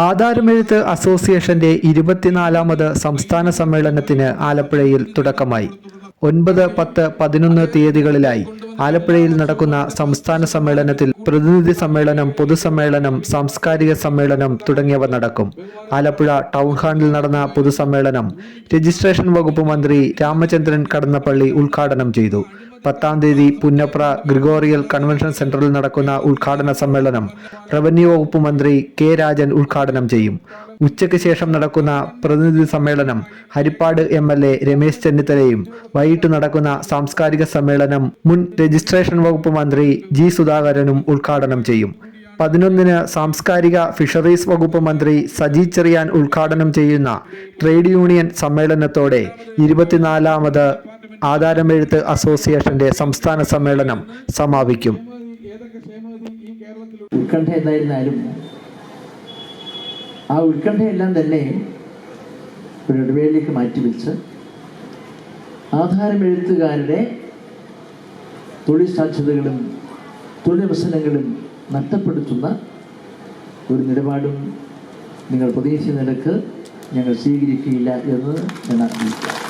ആധാരമെഴുത്ത് അസോസിയേഷന്റെ ഇരുപത്തിനാലാമത് സംസ്ഥാന സമ്മേളനത്തിന് ആലപ്പുഴയിൽ തുടക്കമായി. ഒൻപത് പത്ത് പതിനൊന്ന് തീയതികളിലായി ആലപ്പുഴയിൽ നടക്കുന്ന സംസ്ഥാന സമ്മേളനത്തിൽ പ്രതിനിധി സമ്മേളനം പൊതുസമ്മേളനം സാംസ്കാരിക സമ്മേളനം തുടങ്ങിയവ നടക്കും. ആലപ്പുഴ ടൗൺ ഹാളിൽ നടന്ന പൊതുസമ്മേളനം രജിസ്ട്രേഷൻ വകുപ്പ് മന്ത്രി രാമചന്ദ്രൻ കടന്നപ്പള്ളി ഉദ്ഘാടനം ചെയ്തു. പത്താം തീയതി പുന്നപ്ര ഗ്രിഗോറിയൽ കൺവെൻഷൻ സെന്ററിൽ നടക്കുന്ന ഉദ്ഘാടന സമ്മേളനം റവന്യൂ വകുപ്പ് മന്ത്രി കെ രാജൻ ഉദ്ഘാടനം ചെയ്യും. ഉച്ചയ്ക്ക് ശേഷം നടക്കുന്ന പ്രതിനിധി സമ്മേളനം Haripad M L A Ramesh ചെന്നിത്തലയും വൈകിട്ട് നടക്കുന്ന സാംസ്കാരിക സമ്മേളനം മുൻ രജിസ്ട്രേഷൻ വകുപ്പ് മന്ത്രി ജി സുധാകരനും ഉദ്ഘാടനം ചെയ്യും. പതിനൊന്നിന് സാംസ്കാരിക ഫിഷറീസ് വകുപ്പ് മന്ത്രി സജി ചെറിയാൻ ഉദ്ഘാടനം ചെയ്യുന്ന ട്രേഡ് യൂണിയൻ സമ്മേളനത്തോടെ ഇരുപത്തിനാലാമത് ആധാരമെഴുത്ത് അസോസിയേഷന്റെ സംസ്ഥാന സമ്മേളനം സമാപിക്കും. ഉത്കണ്ഠ എന്തായിരുന്നാലും ആ ഉത്കണ്ഠയെല്ലാം തന്നെ ഒരു ഇടവേളയിലേക്ക് മാറ്റിവെച്ച് ആധാരമെഴുത്തുകാരുടെ തൊഴിൽ സാധ്യതകളും തൊഴിലവസരങ്ങളും നഷ്ടപ്പെടുത്തുന്ന ഒരു നിലപാടും നിങ്ങൾ പ്രതീക്ഷിച്ച നിലയ്ക്ക് ഞങ്ങൾ സ്വീകരിക്കുകയില്ല എന്ന് ഞാൻ അറിയിക്കാം